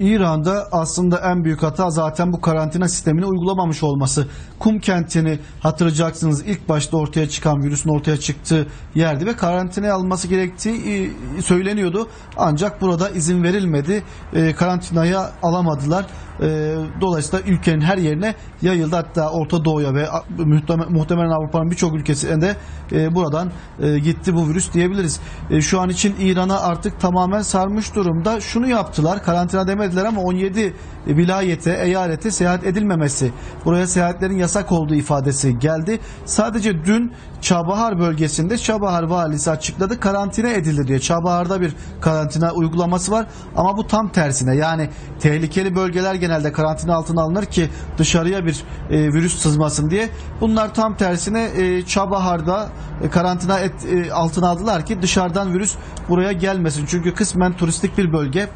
İran'da aslında en büyük hata zaten bu karantina sistemini uygulamamış olması. Kum kentini hatırlayacaksınız ilk başta ortaya çıkan virüsün ortaya çıktığı yerdi ve karantinaya alınması gerektiği e, söyleniyordu. Ancak burada izin verilmedi. E, Karantinaya alamadılar. E, Dolayısıyla ülkenin her yerine yayıldı. Hatta Orta Doğu'ya ve muhtemelen Avrupa'nın birçok ülkesinde e, buradan e, gitti bu virüs diyebiliriz. E, Şu an için İran'a artık tamamen sarmış durumda. Şunu yaptılar. Karantina demediler ama 17 vilayete, eyalete seyahat edilmemesi. Buraya seyahatlerin yasak olduğu ifadesi geldi. Sadece dün Çabahar bölgesinde Çabahar valisi açıkladı karantina edildi diye. Çabahar'da bir karantina uygulaması var ama bu tam tersine. Yani tehlikeli bölgeler genelde karantina altına alınır ki dışarıya bir e, virüs sızmasın diye. Bunlar tam tersine e, Çabahar'da e, karantina et, e, altına aldılar ki dışarıdan virüs buraya gelmesin. Çünkü kısmen turistik bir bölge.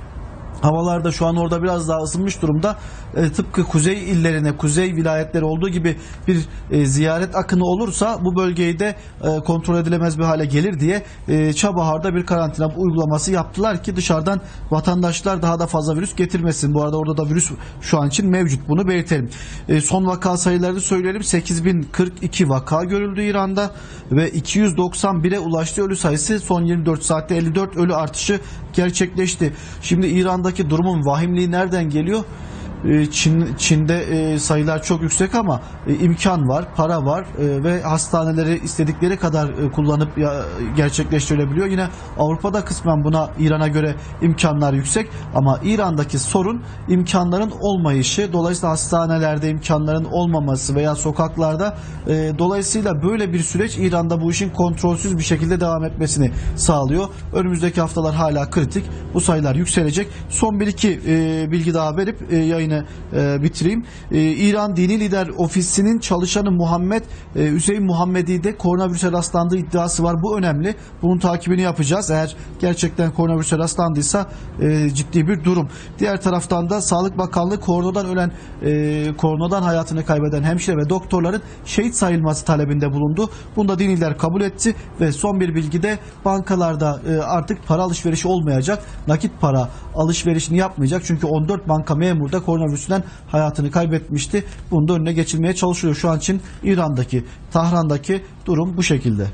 Havalar da şu an orada biraz daha ısınmış durumda. E, tıpkı kuzey illerine, kuzey vilayetleri olduğu gibi bir e, ziyaret akını olursa bu bölgeyi de e, kontrol edilemez bir hale gelir diye e, Çabahar'da bir karantina uygulaması yaptılar ki dışarıdan vatandaşlar daha da fazla virüs getirmesin. Bu arada orada da virüs şu an için mevcut. Bunu belirtelim. E, son vaka sayılarını söyleyelim. 8042 vaka görüldü İran'da ve 291'e ulaştı ölü sayısı. Son 24 saatte 54 ölü artışı gerçekleşti. Şimdi İran'daki durumun vahimliği nereden geliyor? Ee, Çin, Çin'de e, sayılar çok yüksek ama e, imkan var, para var e, ve hastaneleri istedikleri kadar e, kullanıp ya, gerçekleştirilebiliyor. Yine Avrupa'da kısmen buna İran'a göre imkanlar yüksek ama İran'daki sorun imkanların olmayışı. Dolayısıyla hastanelerde imkanların olmaması veya sokaklarda e, dolayısıyla böyle bir süreç İran'da bu işin kontrolsüz bir şekilde devam etmesini sağlıyor. Önümüzdeki haftalar hala kritik. Bu sayılar yükselecek. Son bir iki e, bilgi daha verip e, yayını e, bitireyim. E, İran Dini Lider Ofisi'nin çalışanı Muhammed e, Hüseyin Muhammedi'de koronavirüse rastlandığı iddiası var. Bu önemli. Bunun takibini yapacağız. Eğer gerçekten koronavirüse rastlandıysa e, ciddi bir durum. Diğer taraftan da Sağlık Bakanlığı koronadan ölen e, koronadan hayatını kaybeden hemşire ve doktorların şehit sayılması talebinde bulundu. Bunu da diniler kabul etti ve son bir bilgi de bankalarda e, artık para alışverişi olmayacak. Nakit para alışverişini yapmayacak. Çünkü 14 banka memuru da koronavirüsünden hayatını kaybetmişti. Bunun da önüne geçilmeye çalışılıyor. Şu an için İran'daki, Tahran'daki durum bu şekilde.